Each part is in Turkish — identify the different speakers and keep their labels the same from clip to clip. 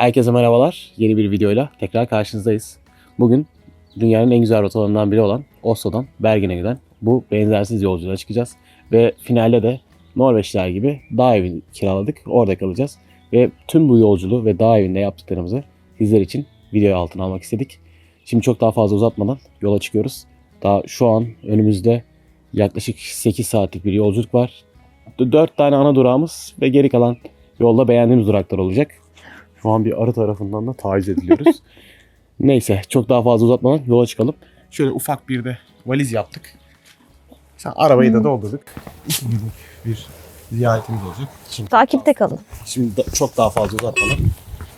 Speaker 1: Herkese merhabalar. Yeni bir videoyla tekrar karşınızdayız. Bugün dünyanın en güzel rotalarından biri olan Oslo'dan Bergen'e giden bu benzersiz yolculuğa çıkacağız. Ve finalde de Norveçler gibi dağ evi kiraladık. Orada kalacağız. Ve tüm bu yolculuğu ve dağ evinde yaptıklarımızı sizler için video altına almak istedik. Şimdi çok daha fazla uzatmadan yola çıkıyoruz. Daha şu an önümüzde yaklaşık 8 saatlik bir yolculuk var. 4 tane ana durağımız ve geri kalan yolda beğendiğimiz duraklar olacak. Şu an bir arı tarafından da taciz ediliyoruz. Neyse çok daha fazla uzatmadan yola çıkalım. Şöyle ufak bir de valiz yaptık. Sen arabayı da doldurduk. İki günlük bir ziyaretimiz olacak. Şimdi,
Speaker 2: Takipte kalın.
Speaker 1: şimdi da- çok daha fazla uzatmadan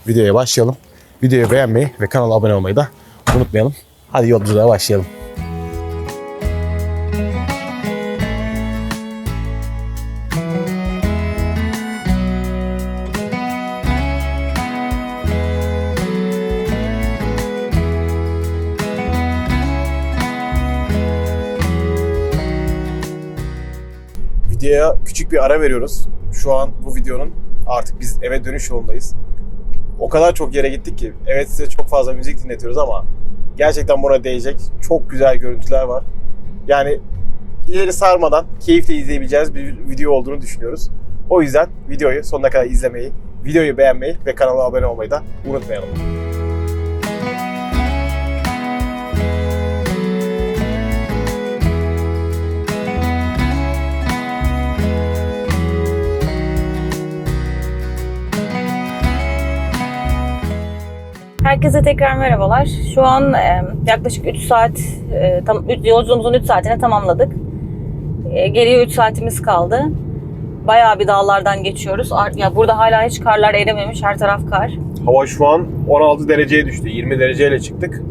Speaker 1: videoya başlayalım. Videoyu beğenmeyi ve kanala abone olmayı da unutmayalım. Hadi yolculuğa başlayalım. Küçük bir ara veriyoruz. Şu an bu videonun artık biz eve dönüş yolundayız. O kadar çok yere gittik ki. Evet size çok fazla müzik dinletiyoruz ama gerçekten buna değecek çok güzel görüntüler var. Yani ileri sarmadan keyifle izleyebileceğiniz bir video olduğunu düşünüyoruz. O yüzden videoyu sonuna kadar izlemeyi, videoyu beğenmeyi ve kanala abone olmayı da unutmayalım.
Speaker 2: Herkese tekrar merhabalar. Şu an e, yaklaşık 3 saat, e, tam, yolculuğumuzun 3 saatini tamamladık. E, geriye 3 saatimiz kaldı. Bayağı bir dağlardan geçiyoruz. Ar- Ya burada hala hiç karlar erimemiş, her taraf kar.
Speaker 3: Hava şu an 16 dereceye düştü. 20 dereceyle çıktık.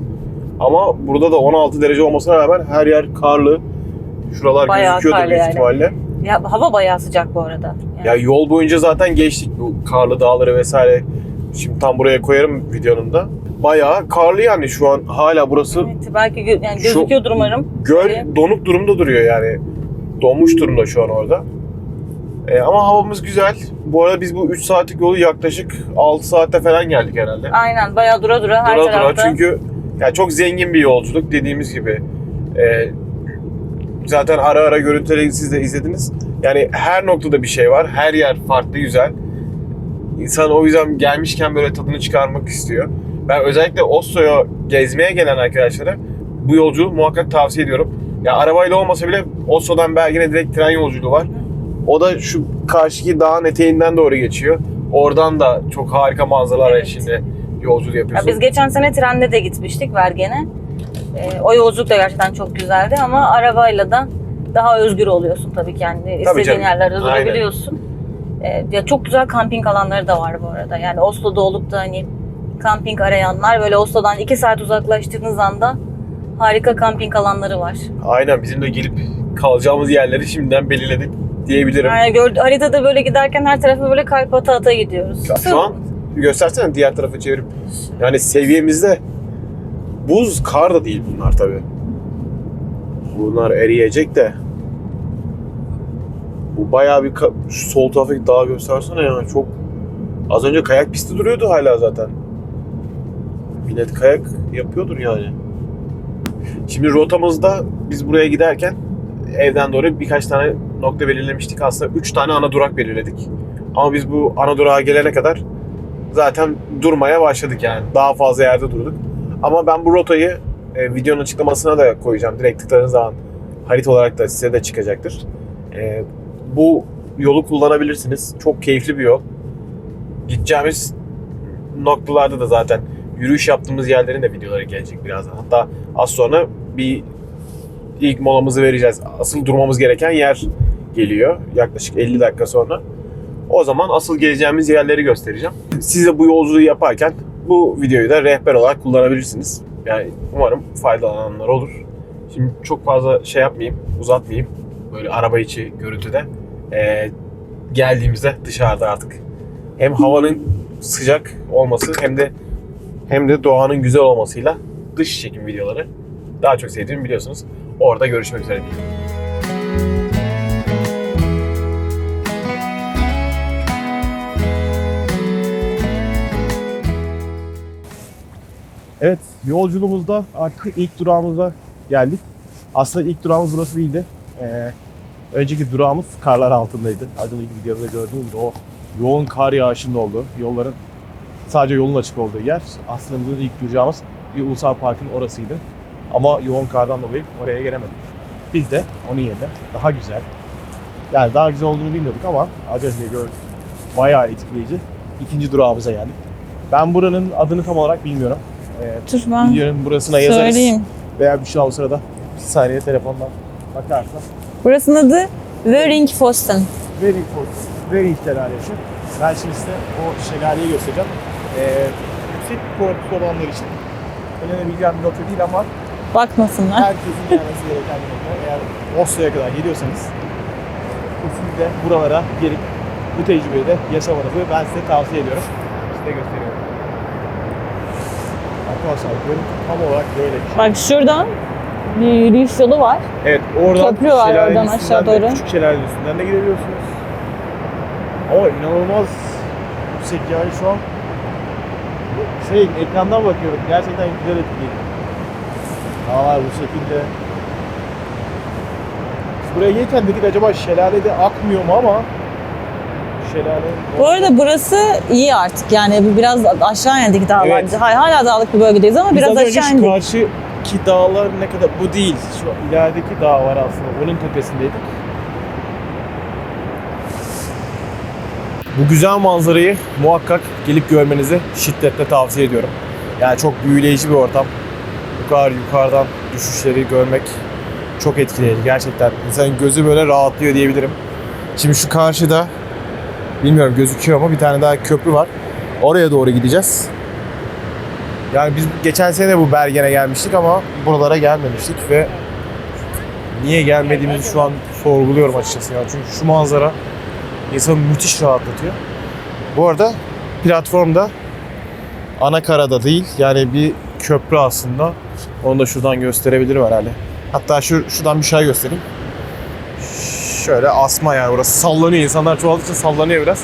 Speaker 3: Ama burada da 16 derece olmasına rağmen her yer karlı. Şuralar
Speaker 2: Bayağı
Speaker 3: gözüküyordu büyük
Speaker 2: yani.
Speaker 3: ihtimalle.
Speaker 2: Ya hava bayağı sıcak bu arada. Yani
Speaker 3: Ya yol boyunca zaten geçtik bu karlı dağları vesaire. Şimdi tam buraya koyarım videonun da. Bayağı karlı yani şu an hala burası
Speaker 2: evet, belki gö- yani
Speaker 3: Şu-
Speaker 2: gözüküyordur umarım.
Speaker 3: göl
Speaker 2: Böyle.
Speaker 3: donuk durumda duruyor yani. Donmuş durumda şu an orada. E, ama havamız güzel. Bu arada biz bu 3 saatlik yolu yaklaşık 6 saatte falan geldik herhalde.
Speaker 2: Aynen bayağı dura dura her
Speaker 3: dura dura
Speaker 2: tarafta.
Speaker 3: çünkü ya çok zengin bir yolculuk dediğimiz gibi. Ee, zaten ara ara görüntüleri siz de izlediniz. Yani her noktada bir şey var. Her yer farklı güzel. İnsan o yüzden gelmişken böyle tadını çıkarmak istiyor. Ben özellikle Oslo'ya gezmeye gelen arkadaşlara bu yolculuğu muhakkak tavsiye ediyorum. Ya arabayla olmasa bile Oslo'dan Bergen'e direkt tren yolculuğu var. O da şu karşıki dağın eteğinden doğru geçiyor. Oradan da çok harika manzaralar
Speaker 2: Evet.
Speaker 3: eşliğinde yolculuk
Speaker 2: Ya
Speaker 3: yapıyorsun.
Speaker 2: biz geçen sene trenle de gitmiştik Vergen'e. Ee, o yolculuk da gerçekten çok güzeldi ama arabayla da daha özgür oluyorsun tabii ki. Yani istediğin
Speaker 3: canım.
Speaker 2: yerlerde
Speaker 3: Aynen.
Speaker 2: Ee, ya çok güzel kamping alanları da var bu arada. Yani Oslo'da olup da hani kamping arayanlar böyle Oslo'dan 2 saat uzaklaştığınız anda harika kamping alanları var.
Speaker 3: Aynen bizim de gelip kalacağımız yerleri şimdiden belirledik diyebilirim.
Speaker 2: Yani gör, haritada böyle giderken her tarafa böyle kalp ata ata gidiyoruz.
Speaker 3: Şu an göstersene diğer tarafa çevirip. Yani seviyemizde buz kar da değil bunlar tabi. Bunlar eriyecek de. Bu bayağı bir şu sol taraftaki dağı göstersene ya çok az önce kayak pisti duruyordu hala zaten. Millet kayak yapıyordur yani. Şimdi rotamızda biz buraya giderken evden doğru birkaç tane nokta belirlemiştik. Aslında 3 tane ana durak belirledik. Ama biz bu ana durağa gelene kadar zaten durmaya başladık yani. Daha fazla yerde durduk. Ama ben bu rotayı e, videonun açıklamasına da koyacağım. Direkt tıkladığınız zaman harita olarak da size de çıkacaktır. E, bu yolu kullanabilirsiniz. Çok keyifli bir yol. Gideceğimiz noktalarda da zaten yürüyüş yaptığımız yerlerin de videoları gelecek birazdan. Hatta az sonra bir ilk molamızı vereceğiz. Asıl durmamız gereken yer geliyor. Yaklaşık 50 dakika sonra. O zaman asıl geleceğimiz yerleri göstereceğim. Size bu yolculuğu yaparken bu videoyu da rehber olarak kullanabilirsiniz. Yani umarım faydalananlar olur. Şimdi çok fazla şey yapmayayım, uzatmayayım. Böyle araba içi görüntüde. Ee, geldiğimizde dışarıda artık hem havanın sıcak olması hem de hem de doğanın güzel olmasıyla dış çekim videoları daha çok sevdiğimi biliyorsunuz. Orada görüşmek üzere diyeyim. Yolculuğumuzda artık ilk durağımıza geldik. Aslında ilk durağımız burası değildi. Ee, önceki durağımız karlar altındaydı. Az önceki videoda gördüğünüz gibi o yoğun kar yağışında olduğu, yolların sadece yolun açık olduğu yer. Aslında bizim ilk duracağımız bir ulusal parkın orasıydı. Ama yoğun kardan dolayı oraya gelemedik. Biz de onun yerine daha güzel, yani daha güzel olduğunu bilmiyorduk ama az önce gördük. Bayağı etkileyici. İkinci durağımıza geldik. Ben buranın adını tam olarak bilmiyorum. Ee,
Speaker 2: Dur ben
Speaker 3: videonun burasına yazarız.
Speaker 2: söyleyeyim.
Speaker 3: Veya bir şey o sırada bir saniye telefondan bakarsa.
Speaker 2: Burasının adı Waringfossen.
Speaker 3: Very Very şelalesi. Ben şimdi size o şelaleyi göstereceğim. Ee, yüksek korkusu olanlar için önerebileceğim bir nokta değil ama
Speaker 2: Bakmasınlar.
Speaker 3: herkesin gelmesi gereken bir nokta. Eğer Oslo'ya kadar geliyorsanız kesinlikle buralara gelip bu tecrübeyi de yaşamanızı ben size tavsiye ediyorum. Size gösteriyorum. Arkadaşlar görüntü tam olarak böyle bir şey.
Speaker 2: Bak şuradan bir yürüyüş yolu var.
Speaker 3: Evet oradan
Speaker 2: Köprü var
Speaker 3: şelalenin
Speaker 2: oradan
Speaker 3: üstünden
Speaker 2: aşağı
Speaker 3: de,
Speaker 2: doğru.
Speaker 3: Küçük şelalenin üstünden de gidebiliyorsunuz. Ama inanılmaz yüksek yani şu an şey ekrandan bakıyorum gerçekten güzel etkileyici. Dağlar bu şekilde. Biz buraya gelirken dedik acaba şelalede akmıyor mu ama şelale
Speaker 2: Bu arada burası iyi artık. Yani biraz aşağı indik dağlar.
Speaker 3: Evet.
Speaker 2: Hayır, hala dağlık bir bölgedeyiz ama
Speaker 3: Biz
Speaker 2: biraz
Speaker 3: az önce
Speaker 2: aşağı
Speaker 3: şu
Speaker 2: indik.
Speaker 3: Karşıki dağlar ne kadar bu değil. Şu ilerideki dağ var aslında. Onun tepesindeydik. Bu güzel manzarayı muhakkak gelip görmenizi şiddetle tavsiye ediyorum. Yani çok büyüleyici bir ortam. Bu kadar yukarıdan düşüşleri görmek çok etkileyici gerçekten. İnsanın gözü böyle rahatlıyor diyebilirim. Şimdi şu karşıda bilmiyorum gözüküyor mu bir tane daha köprü var. Oraya doğru gideceğiz. Yani biz geçen sene bu Bergen'e gelmiştik ama buralara gelmemiştik ve niye gelmediğimizi şu an sorguluyorum açıkçası ya. Çünkü şu manzara insanı müthiş rahatlatıyor. Bu arada platformda ana karada değil yani bir köprü aslında. Onu da şuradan gösterebilirim herhalde. Hatta şu şuradan bir şey göstereyim. Şöyle asma yani orası sallanıyor. İnsanlar çoğaldığı için sallanıyor biraz.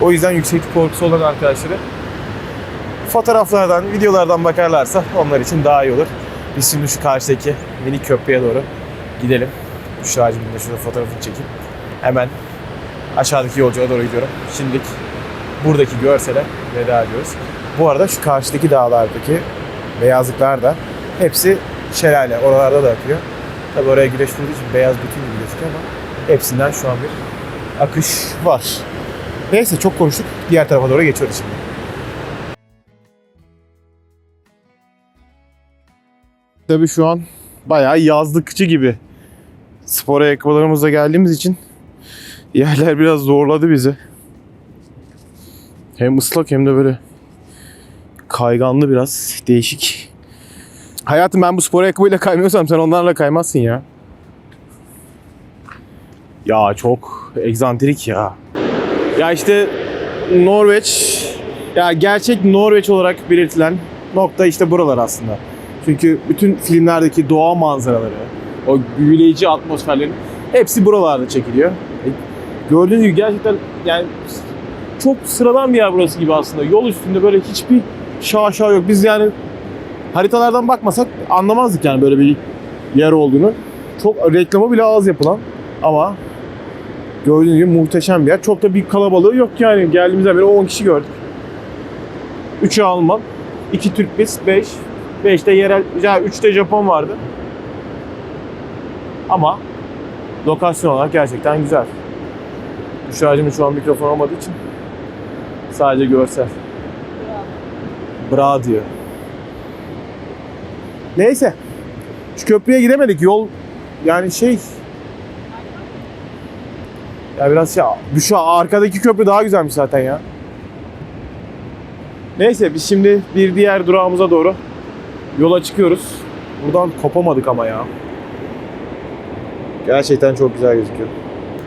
Speaker 3: O yüzden yükseklik korkusu olan arkadaşları fotoğraflardan, videolardan bakarlarsa onlar için daha iyi olur. Biz şimdi şu karşıdaki minik köprüye doğru gidelim. Şu ağacın da şurada fotoğrafını çekeyim. Hemen aşağıdaki yolculuğa doğru gidiyorum. Şimdilik buradaki görsele veda ediyoruz. Bu arada şu karşıdaki dağlardaki beyazlıklar da hepsi şelale. Oralarda da akıyor. Tabi oraya güneş vurduğu için beyaz bütün gibi gözüküyor ama hepsinden şu an bir akış var. Neyse çok konuştuk. Diğer tarafa doğru geçiyoruz şimdi. Tabii şu an bayağı yazlıkçı gibi. Spor ayakkabılarımızla geldiğimiz için yerler biraz zorladı bizi. Hem ıslak hem de böyle kayganlı biraz değişik. Hayatım ben bu spor ayakkabıyla kaymıyorsam sen onlarla kaymazsın ya. Ya çok egzantrik ya. Ya işte Norveç ya gerçek Norveç olarak belirtilen nokta işte buralar aslında. Çünkü bütün filmlerdeki doğa manzaraları, o büyüleyici atmosferlerin hepsi buralarda çekiliyor. E, Gördüğünüz gibi gerçekten yani çok sıradan bir yer burası gibi aslında. Yol üstünde böyle hiçbir şaşa yok. Biz yani haritalardan bakmasak anlamazdık yani böyle bir yer olduğunu. Çok reklamı bile az yapılan ama gördüğünüz gibi muhteşem bir yer. Çok da bir kalabalığı yok yani. Geldiğimizden beri 10 kişi gördük. 3'ü Alman, 2 Türk biz, 5. 5'te yerel, ya 3'te Japon vardı. Ama lokasyon olarak gerçekten güzel. Büşra'cığımın şu an mikrofon olmadığı için sadece görsel. Bra diyor. Neyse. Şu köprüye gidemedik. Yol yani şey ya biraz şey Büşra arkadaki köprü daha güzelmiş zaten ya. Neyse biz şimdi bir diğer durağımıza doğru yola çıkıyoruz. Buradan kopamadık ama ya. Gerçekten çok güzel gözüküyor.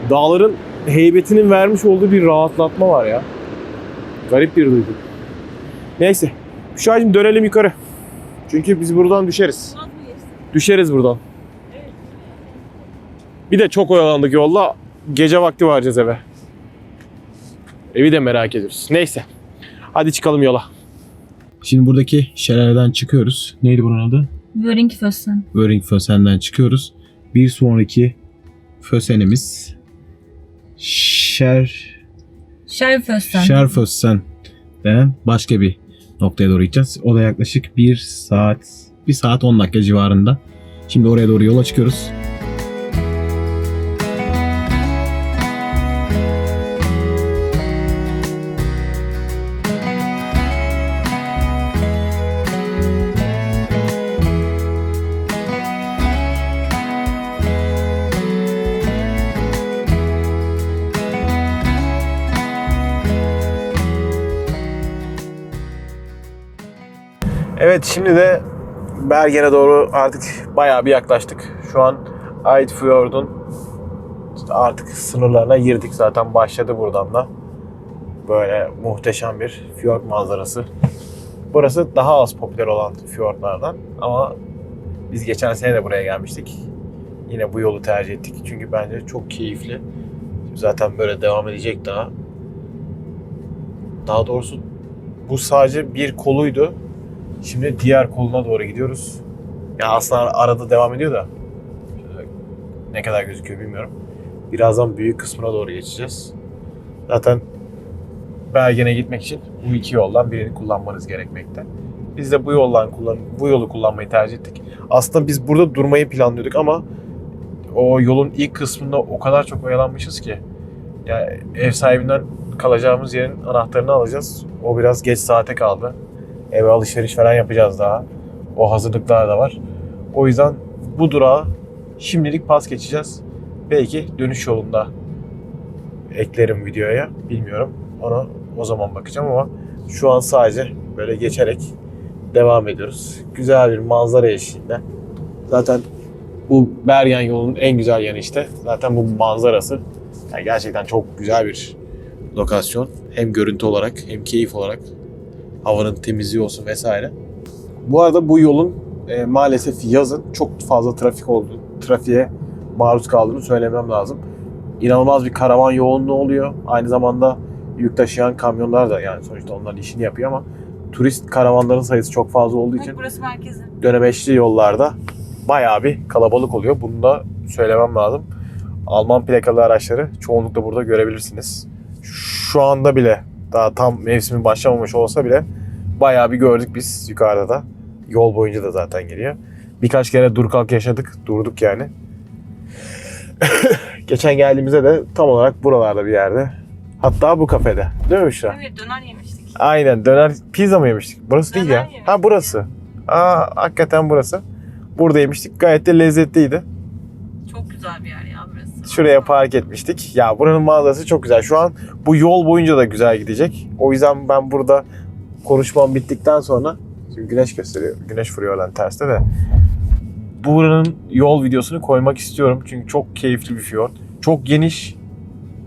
Speaker 3: Dağların heybetinin vermiş olduğu bir rahatlatma var ya. Garip bir duygu. Neyse. Büşra'cığım dönelim yukarı. Çünkü biz buradan düşeriz. Düşeriz buradan. Bir de çok oyalandık yolla. Gece vakti varacağız eve. Evi de merak ediyoruz. Neyse. Hadi çıkalım yola.
Speaker 4: Şimdi buradaki şelaleden çıkıyoruz. Neydi bunun adı?
Speaker 2: Wöringfössen.
Speaker 4: Wöringfössen'den çıkıyoruz. Bir sonraki fösenimiz Şer
Speaker 2: Schärfössen.
Speaker 4: Şerfössen denen başka bir noktaya doğru gideceğiz. O da yaklaşık bir saat, bir saat 10 dakika civarında. Şimdi oraya doğru yola çıkıyoruz.
Speaker 3: Evet şimdi de Bergen'e doğru artık bayağı bir yaklaştık. Şu an Eidfjord'un artık sınırlarına girdik zaten başladı buradan da. Böyle muhteşem bir fjord manzarası. Burası daha az popüler olan fjordlardan ama biz geçen sene de buraya gelmiştik. Yine bu yolu tercih ettik çünkü bence çok keyifli. Zaten böyle devam edecek daha. Daha doğrusu bu sadece bir koluydu. Şimdi diğer koluna doğru gidiyoruz. Ya aslında arada devam ediyor da şöyle ne kadar gözüküyor bilmiyorum. Birazdan büyük kısmına doğru geçeceğiz. Zaten Bergen'e gitmek için bu iki yoldan birini kullanmanız gerekmekte. Biz de bu yoldan kullan bu yolu kullanmayı tercih ettik. Aslında biz burada durmayı planlıyorduk ama o yolun ilk kısmında o kadar çok oyalanmışız ki ya ev sahibinden kalacağımız yerin anahtarını alacağız. O biraz geç saate kaldı eve alışveriş falan yapacağız daha. O hazırlıklar da var. O yüzden bu durağı şimdilik pas geçeceğiz. Belki dönüş yolunda eklerim videoya. Bilmiyorum. Ona o zaman bakacağım ama şu an sadece böyle geçerek devam ediyoruz. Güzel bir manzara eşliğinde. Zaten bu Bergen yolunun en güzel yanı işte. Zaten bu manzarası. Yani gerçekten çok güzel bir lokasyon. Hem görüntü olarak hem keyif olarak havanın temizliği olsun vesaire. Bu arada bu yolun e, maalesef yazın çok fazla trafik oldu. Trafiğe maruz kaldığını söylemem lazım. İnanılmaz bir karavan yoğunluğu oluyor. Aynı zamanda yük taşıyan kamyonlar da yani sonuçta onlar işini yapıyor ama turist karavanların sayısı çok fazla olduğu için
Speaker 2: burası merkezi.
Speaker 3: dönemeçli yollarda bayağı bir kalabalık oluyor. Bunu da söylemem lazım. Alman plakalı araçları çoğunlukla burada görebilirsiniz. Şu anda bile daha tam mevsimin başlamamış olsa bile bayağı bir gördük biz yukarıda da. Yol boyunca da zaten geliyor. Birkaç kere dur kalk yaşadık. Durduk yani. Geçen geldiğimizde de tam olarak buralarda bir yerde. Hatta bu kafede. Değil mi Büşra?
Speaker 2: Evet döner yemiştik.
Speaker 3: Aynen döner pizza mı yemiştik? Burası değil
Speaker 2: Döner
Speaker 3: ya.
Speaker 2: yemiştik
Speaker 3: Ha burası. Aa hakikaten burası. Burada yemiştik. Gayet de lezzetliydi.
Speaker 2: Çok güzel bir yer.
Speaker 3: Şuraya park etmiştik. Ya buranın manzarası çok güzel. Şu an bu yol boyunca da güzel gidecek. O yüzden ben burada konuşmam bittikten sonra şimdi güneş gösteriyor. Güneş vuruyor lan terste de. Buranın yol videosunu koymak istiyorum. Çünkü çok keyifli bir fjord. Çok geniş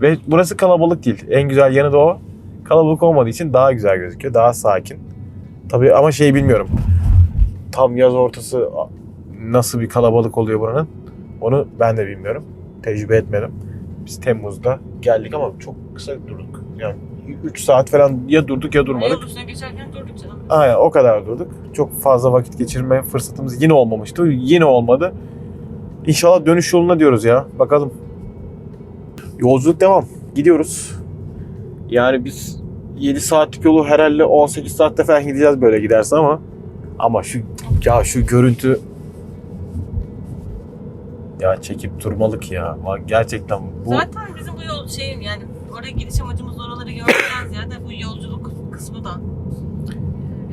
Speaker 3: ve burası kalabalık değil. En güzel yanı da o. Kalabalık olmadığı için daha güzel gözüküyor. Daha sakin. Tabii ama şey bilmiyorum. Tam yaz ortası nasıl bir kalabalık oluyor buranın. Onu ben de bilmiyorum. Tecrübe etmedim. Biz Temmuz'da geldik ama çok kısa durduk. Yani 3 saat falan ya durduk ya durmadık.
Speaker 2: Yol üstüne geçerken durduk canım.
Speaker 3: Aynen o kadar durduk. Çok fazla vakit geçirme fırsatımız yine olmamıştı. Yine olmadı. İnşallah dönüş yoluna diyoruz ya. Bakalım. Yolculuk devam. Gidiyoruz. Yani biz 7 saatlik yolu herhalde 18 saatte falan gideceğiz böyle giderse ama ama şu ya şu görüntü ya çekip durmalık ya. Bak Gerçekten bu
Speaker 2: Zaten bizim bu yol şey yani oraya gidiş amacımız oraları görmekten ziyade bu yolculuk kısmı da.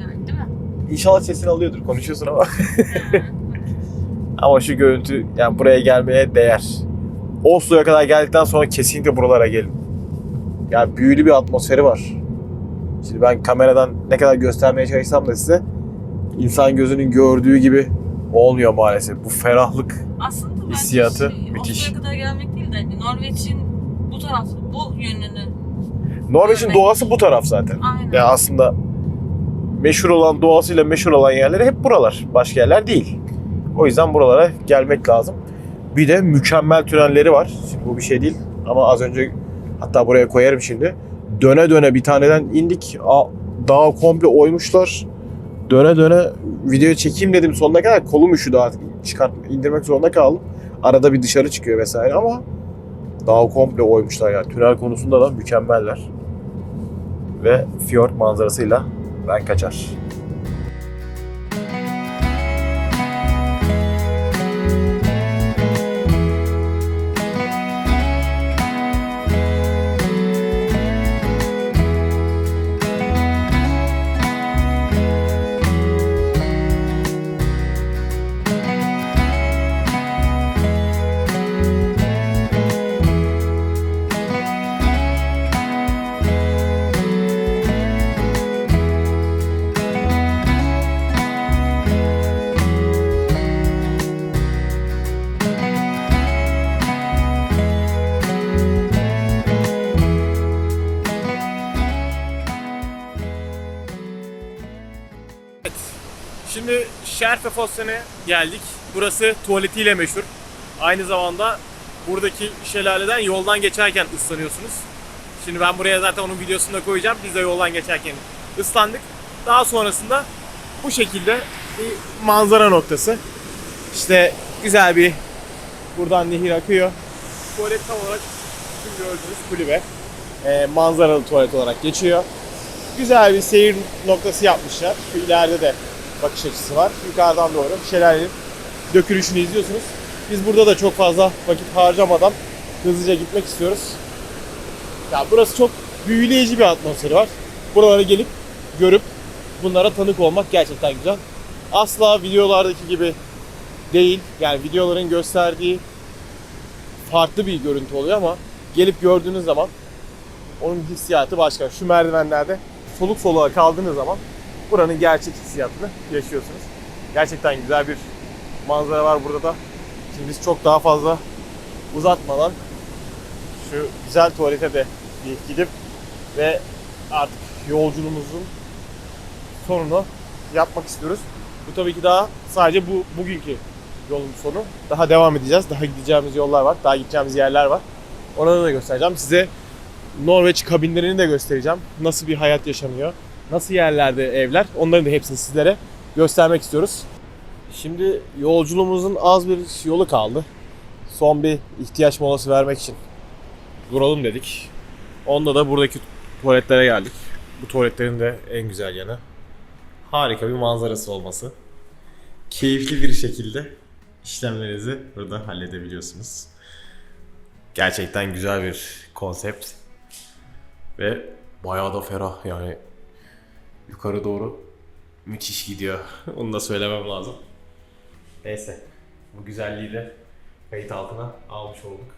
Speaker 2: Yani değil mi?
Speaker 3: inşallah sesini alıyordur konuşuyorsun ama. Ama şu görüntü yani buraya gelmeye değer. Oslo'ya kadar geldikten sonra kesinlikle buralara gelin. Yani büyülü bir atmosferi var. Şimdi ben kameradan ne kadar göstermeye çalışsam da size insan gözünün gördüğü gibi olmuyor maalesef. Bu ferahlık
Speaker 2: Aslında
Speaker 3: Hissiyatı
Speaker 2: şey,
Speaker 3: müthiş.
Speaker 2: Kadar gelmek değil de hani Norveç'in bu tarafı, bu yönünü.
Speaker 3: Norveç'in doğası bu taraf zaten.
Speaker 2: Aynen.
Speaker 3: Ya aslında meşhur olan doğasıyla meşhur olan yerleri hep buralar. Başka yerler değil. O yüzden buralara gelmek lazım. Bir de mükemmel tünelleri var. Şimdi bu bir şey değil ama az önce hatta buraya koyarım şimdi. Döne döne bir taneden indik. Dağı komple oymuşlar. döne döne video çekeyim dedim sonuna kadar kolum üşüdü artık. Çıkart, indirmek zorunda kaldım. Arada bir dışarı çıkıyor vesaire ama daha komple oymuşlar ya. Tünel konusunda da mükemmeller. Ve fiyort manzarasıyla ben kaçar. Şimdi Şerfe Fossen'e geldik. Burası tuvaletiyle meşhur. Aynı zamanda buradaki şelaleden yoldan geçerken ıslanıyorsunuz. Şimdi ben buraya zaten onun videosunu da koyacağım. Biz de yoldan geçerken ıslandık. Daha sonrasında bu şekilde bir manzara noktası. İşte güzel bir buradan nehir akıyor. Tuvalet tam olarak şu gördüğünüz kulübe. Ee, manzaralı tuvalet olarak geçiyor. Güzel bir seyir noktası yapmışlar. Şu ileride de bakış açısı var. Yukarıdan doğru şelalenin dökülüşünü izliyorsunuz. Biz burada da çok fazla vakit harcamadan hızlıca gitmek istiyoruz. Ya burası çok büyüleyici bir atmosferi var. Buralara gelip görüp bunlara tanık olmak gerçekten güzel. Asla videolardaki gibi değil. Yani videoların gösterdiği farklı bir görüntü oluyor ama gelip gördüğünüz zaman onun hissiyatı başka. Şu merdivenlerde soluk soluğa kaldığınız zaman buranın gerçek hissiyatını yaşıyorsunuz. Gerçekten güzel bir manzara var burada da. Şimdi biz çok daha fazla uzatmadan şu güzel tuvalete de bir gidip ve artık yolculuğumuzun sonunu yapmak istiyoruz. Bu tabii ki daha sadece bu bugünkü yolun sonu. Daha devam edeceğiz. Daha gideceğimiz yollar var. Daha gideceğimiz yerler var. Onları da göstereceğim. Size Norveç kabinlerini de göstereceğim. Nasıl bir hayat yaşanıyor. Nasıl yerlerde evler. Onların da hepsini sizlere göstermek istiyoruz. Şimdi yolculuğumuzun az bir yolu kaldı. Son bir ihtiyaç molası vermek için duralım dedik. Onda da buradaki tuvaletlere geldik. Bu tuvaletlerin de en güzel yanı harika bir manzarası olması. Keyifli bir şekilde işlemlerinizi burada halledebiliyorsunuz. Gerçekten güzel bir konsept. Ve bayağı da ferah yani yukarı doğru müthiş gidiyor. Onu da söylemem lazım. Neyse bu güzelliği de kayıt altına almış olduk.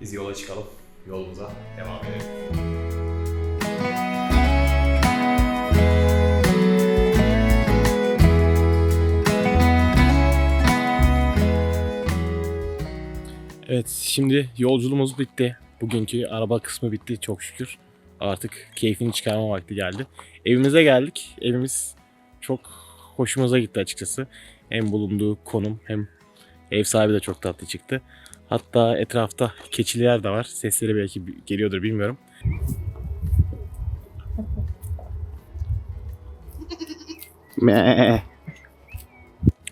Speaker 3: Biz yola çıkalım. Yolumuza devam edelim. Evet şimdi yolculuğumuz bitti. Bugünkü araba kısmı bitti çok şükür. Artık keyfini çıkarma vakti geldi. Evimize geldik. Evimiz çok hoşumuza gitti açıkçası. Hem bulunduğu konum hem ev sahibi de çok tatlı çıktı. Hatta etrafta keçiler de var. Sesleri belki geliyordur bilmiyorum.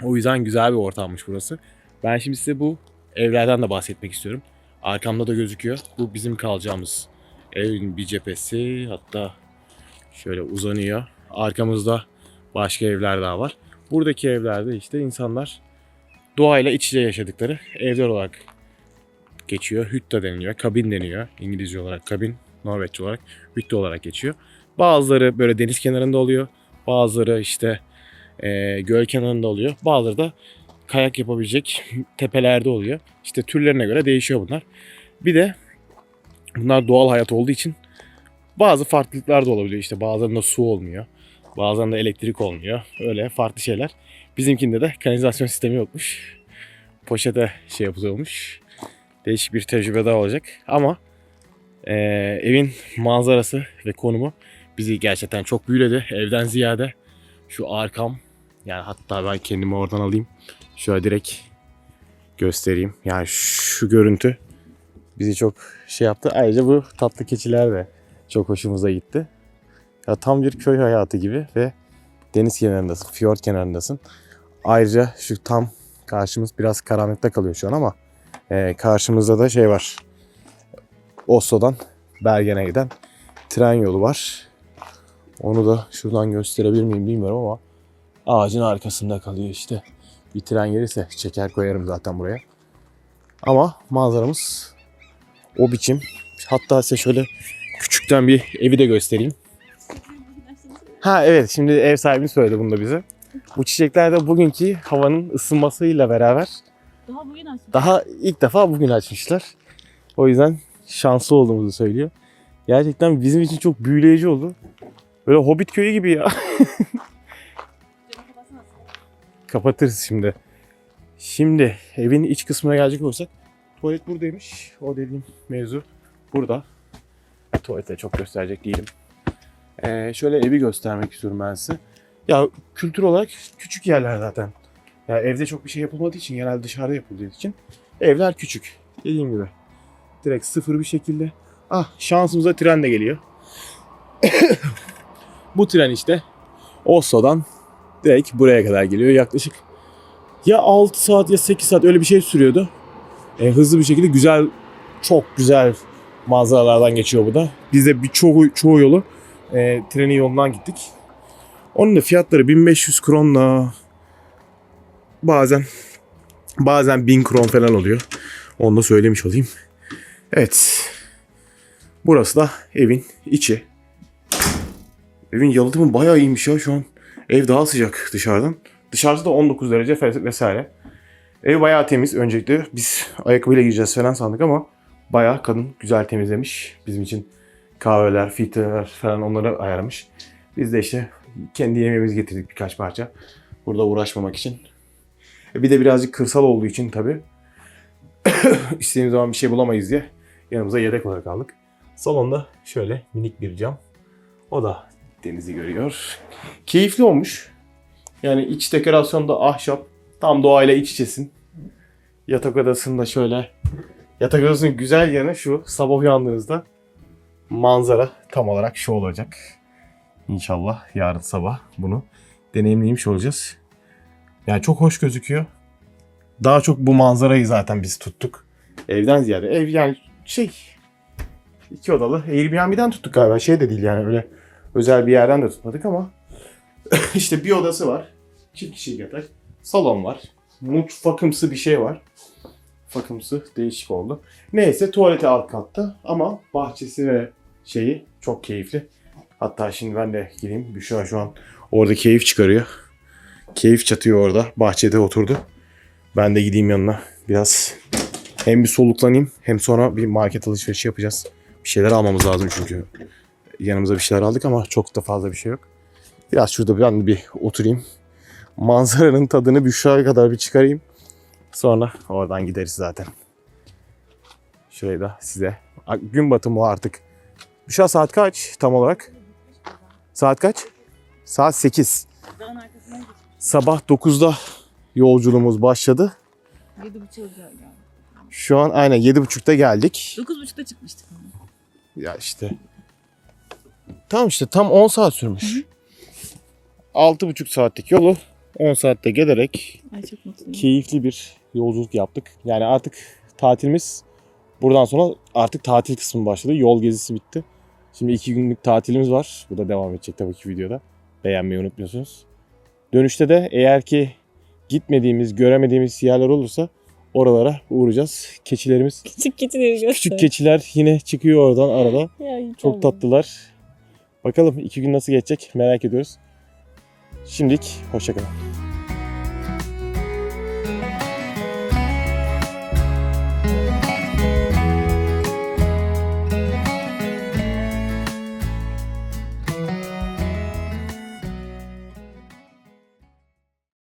Speaker 3: O yüzden güzel bir ortammış burası. Ben şimdi size bu evlerden de bahsetmek istiyorum. Arkamda da gözüküyor. Bu bizim kalacağımız evin bir cephesi. Hatta şöyle uzanıyor. Arkamızda başka evler daha var. Buradaki evlerde işte insanlar doğayla iç içe yaşadıkları evler olarak geçiyor. Hütte deniliyor, kabin deniyor. İngilizce olarak kabin, Norveççe olarak hütte olarak geçiyor. Bazıları böyle deniz kenarında oluyor. Bazıları işte e, göl kenarında oluyor. Bazıları da kayak yapabilecek tepelerde oluyor. İşte türlerine göre değişiyor bunlar. Bir de bunlar doğal hayat olduğu için bazı farklılıklar da olabiliyor. İşte bazılarında su olmuyor. Bazılarında elektrik olmuyor. Öyle farklı şeyler. Bizimkinde de kanalizasyon sistemi yokmuş. Poşete şey yapılıyormuş. Değişik bir tecrübe daha olacak. Ama e, evin manzarası ve konumu bizi gerçekten çok büyüledi. Evden ziyade şu arkam yani hatta ben kendimi oradan alayım. Şöyle direkt göstereyim. Yani şu görüntü bizi çok şey yaptı. Ayrıca bu tatlı keçiler de çok hoşumuza gitti. Ya tam bir köy hayatı gibi ve deniz kenarındasın, fiyort kenarındasın. Ayrıca şu tam karşımız biraz karanlıkta kalıyor şu an ama e, karşımızda da şey var. Oslo'dan Bergen'e giden tren yolu var. Onu da şuradan gösterebilir miyim bilmiyorum ama ağacın arkasında kalıyor işte. Bir tren gelirse çeker koyarım zaten buraya. Ama manzaramız o biçim. Hatta size şöyle küçükten bir evi de göstereyim. Ha evet şimdi ev sahibimiz söyledi bunu da bize. Bu çiçekler de bugünkü havanın ısınmasıyla beraber
Speaker 2: Daha bugün açtım.
Speaker 3: daha ilk defa bugün açmışlar. O yüzden şanslı olduğumuzu söylüyor. Gerçekten bizim için çok büyüleyici oldu. Böyle Hobbit köyü gibi ya. Kapatırız şimdi. Şimdi evin iç kısmına gelecek olursak tuvalet buradaymış. O dediğim mevzu burada. Tuvalete çok gösterecek değilim. Ee, şöyle evi göstermek istiyorum ben size. Ya kültür olarak küçük yerler zaten. Ya evde çok bir şey yapılmadığı için genelde dışarıda yapıldığı için evler küçük. Dediğim gibi. Direkt sıfır bir şekilde. Ah şansımıza tren de geliyor. Bu tren işte Oslo'dan direkt buraya kadar geliyor. Yaklaşık ya 6 saat ya 8 saat öyle bir şey sürüyordu. E, hızlı bir şekilde güzel, çok güzel manzaralardan geçiyor bu da. Biz de bir çoğu, çoğu yolu e, trenin yolundan gittik. Onun da fiyatları 1500 kronla bazen bazen 1000 kron falan oluyor. Onu da söylemiş olayım. Evet. Burası da evin içi. Evin yalıtımı bayağı iyiymiş ya şu an. Ev daha sıcak dışarıdan. Dışarısı da 19 derece vesaire. Ev bayağı temiz. Öncelikle biz ayakkabıyla gireceğiz falan sandık ama bayağı kadın güzel temizlemiş. Bizim için kahveler, filtreler falan onları ayarlamış. Biz de işte kendi yemeğimizi getirdik birkaç parça. Burada uğraşmamak için. E Bir de birazcık kırsal olduğu için tabii istediğimiz zaman bir şey bulamayız diye yanımıza yedek olarak aldık. Salonda şöyle minik bir cam. O da denizi görüyor. Keyifli olmuş. Yani iç dekorasyonda ahşap. Tam doğayla iç içesin. Yatak odasında şöyle. Yatak odasının güzel yanı şu. Sabah uyandığınızda manzara tam olarak şu olacak. İnşallah yarın sabah bunu deneyimlemiş olacağız. Yani çok hoş gözüküyor. Daha çok bu manzarayı zaten biz tuttuk. Evden ziyade. Ev yani şey iki odalı. Airbnb'den tuttuk galiba. Şey de değil yani öyle özel bir yerden de tutmadık ama işte bir odası var. Çift kişilik yatak. Salon var. Mutfakımsı bir şey var. Fakımsı değişik oldu. Neyse tuvaleti alt katta ama bahçesi ve şeyi çok keyifli. Hatta şimdi ben de gireyim. Büşra şu an orada keyif çıkarıyor. Keyif çatıyor orada. Bahçede oturdu. Ben de gideyim yanına. Biraz hem bir soluklanayım hem sonra bir market alışverişi yapacağız. Bir şeyler almamız lazım çünkü. Yanımıza bir şeyler aldık ama çok da fazla bir şey yok. Biraz şurada ben de bir oturayım. Manzaranın tadını Büşra'ya kadar bir çıkarayım. Sonra oradan gideriz zaten. Şurayı da size. Gün batımı artık. Büşra saat kaç tam olarak? Saat kaç? Saat 8.
Speaker 2: Dağın arkasına git.
Speaker 3: Sabah 9'da yolculuğumuz başladı.
Speaker 2: Yedi buçuk geldi.
Speaker 3: Şu an aynen 7.30'da geldik.
Speaker 2: Dokuz buçukta çıkmıştık. ama.
Speaker 3: Ya işte. Tamam işte tam 10 saat sürmüş. 6,5 saatlik yolu 10 saatte gelerek
Speaker 2: Ay çok mutluyum.
Speaker 3: keyifli bir yolculuk yaptık. Yani artık tatilimiz buradan sonra artık tatil kısmı başladı. Yol gezisi bitti. Şimdi iki günlük tatilimiz var. Bu da devam edecek tabii ki videoda. Beğenmeyi unutmuyorsunuz. Dönüşte de eğer ki gitmediğimiz, göremediğimiz yerler olursa oralara uğrayacağız. Keçilerimiz,
Speaker 2: Küçük keçileri göster.
Speaker 3: küçük keçiler yine çıkıyor oradan arada.
Speaker 2: Ya,
Speaker 3: Çok
Speaker 2: tamam.
Speaker 3: tatlılar. Bakalım iki gün nasıl geçecek merak ediyoruz. Şimdilik hoşçakalın.